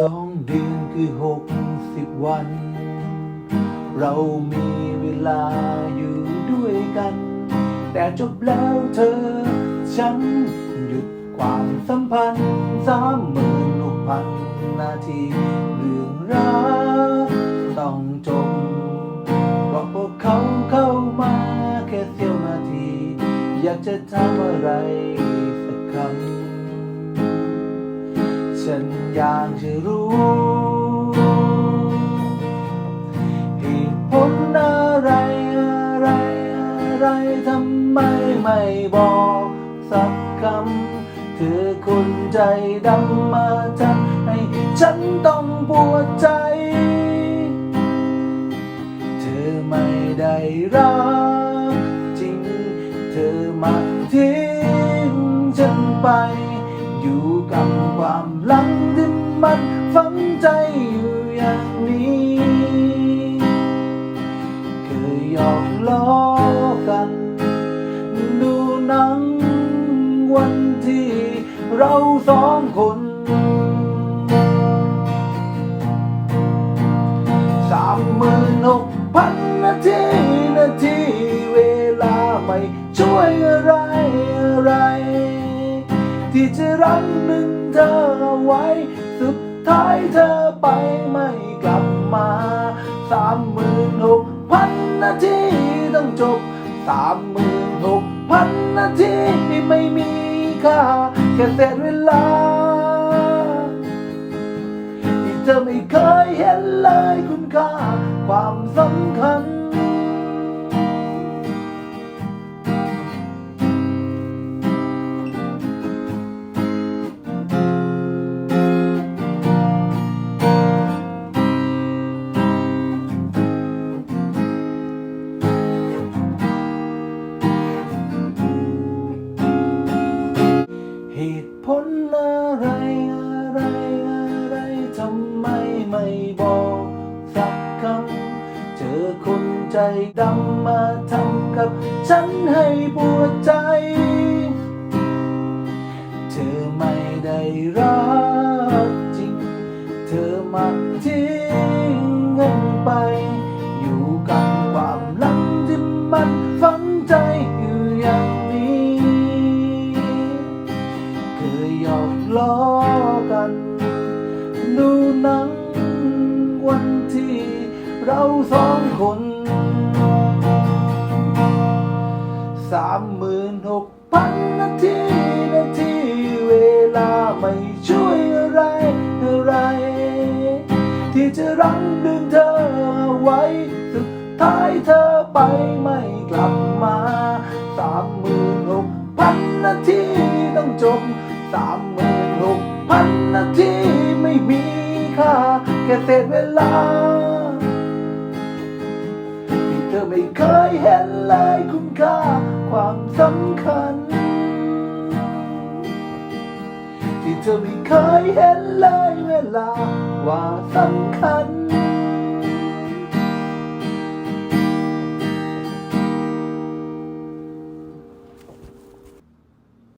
สองเดือนคือหกสิบวัน เรามีเวลาอยู่ด้วยกัน แต่จบแล้วเธอ ฉันหยุดความสัมพันธ์สามหมื่นหกพันนาทีเรื่องรักต้องจบเพราะพวกเขาเข้ามาแค่เสี้ยวนาที อยากจะถามอะไร อยากจะรู้เหตุผลอะไรอะไรอะไรทำไมไม่บอกสักคำเธอคนใจดำมาทำให้ฉันต้องปวดใจ เธอไม่ได้รักจริง เธอมาทิ้งฉันไป อยู่กับความหลังที่มันฝังใจอยู่อย่างนี้ เคยหยอกล้อกัน ดูหนังวันที่เราสองคนสามหมื่นหกพันนาที นาที เวลาไม่ช่วยอะไร จะรักหนึ่งเธอเอาไว้ สุดท้ายเธอไปไม่กลับมาสามหมื่นหกพันนาทีต้องจบสามหมื่นหกพันนาทีไม่มีค่าแค่เศษเวลาที่เธอไม่เคยเห็นเลยคุณค่าความสำคัญ ผลอะไรอะไรอะไรทำไมไม่บอกสักคำเจอคนใจดำมาทำกับฉันให้ปวดใจ เธอไม่ได้รักจริง เธอมาทิ้งเงินไป อยู่กับความลังที่มันฝังใจอยู่อย่าง ล้อกัน ดูหนังวันที่เราสองคนสามหมื่นหกพันนาทีนาทีเวลาไม่ช่วยอะไรอะไร ที่จะรั้งดึงเธอไว้ สุดท้ายเธอไปไม่กลับมาสามหมื่นหกพันนาทีต้องจบสามหมื่น ค่เศษเวลาที่เธอไม่เคยเห็นเลยคุณค่าความสำคัญ ที่เธอไม่เคยเห็นเลยเวลาว่าสำคัญ